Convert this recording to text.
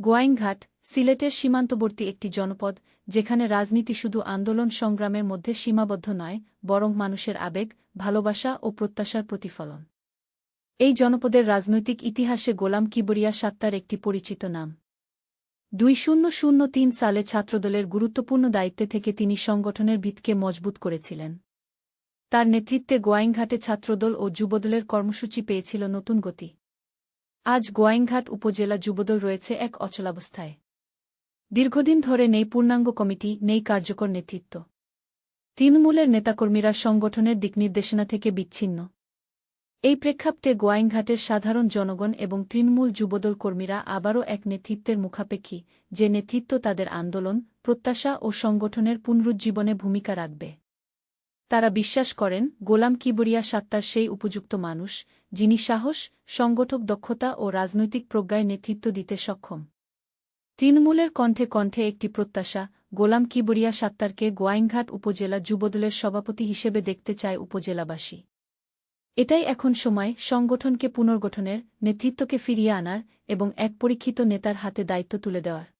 গোয়াইনঘাট, সিলেটের সীমান্তবর্তী একটি জনপদ, যেখানে রাজনীতি শুধু আন্দোলন সংগ্রামের মধ্যে সীমাবদ্ধ নয়, বরং মানুষের আবেগ, ভালোবাসা ও প্রত্যাশার প্রতিফলন। এই জনপদের রাজনৈতিক ইতিহাসে গোলাম কিবরিয়া সাত্তার একটি পরিচিত নাম। দুই শূন্য শূন্য তিন সালে ছাত্রদলের গুরুত্বপূর্ণ দায়িত্বে থেকে তিনি সংগঠনের ভিতকে মজবুত করেছিলেন। তার নেতৃত্বে গোয়াইনঘাটে ছাত্রদল ও যুবদলের কর্মসূচি পেয়েছিল নতুন গতি। আজ গোয়াইনঘাট উপজেলা যুবদল রয়েছে এক অচলাবস্থায়। দীর্ঘদিন ধরে নেই পূর্ণাঙ্গ কমিটি, নেই কার্যকর নেতৃত্ব। তৃণমূলের নেতাকর্মীরা সংগঠনের দিকনির্দেশনা থেকে বিচ্ছিন্ন। এই প্রেক্ষাপটে গোয়াইনঘাটের সাধারণ জনগণ এবং তৃণমূল যুবদল কর্মীরা আবারও এক নেতৃত্বের মুখাপেক্ষী, যে নেতৃত্ব তাদের আন্দোলন, প্রত্যাশা ও সংগঠনের পুনরুজ্জীবনে ভূমিকা রাখবে। তারা বিশ্বাস করেন, গোলাম কিবরিয়া সাত্তার সেই উপযুক্ত মানুষ, যিনি সাহস, সংগঠক দক্ষতা ও রাজনৈতিক প্রজ্ঞায় নেতৃত্ব দিতে সক্ষম। তৃণমূলের কণ্ঠে কণ্ঠে একটি প্রত্যাশা, গোলাম কিবরিয়া সাত্তারকে গোয়াইনঘাট উপজেলা যুবদলের সভাপতি হিসেবে দেখতে চায় উপজেলাবাসী। এটাই এখন সময় সংগঠনকে পুনর্গঠনের, নেতৃত্বকে ফিরিয়ে আনার এবং এক পরীক্ষিত নেতার হাতে দায়িত্ব তুলে দেওয়ার।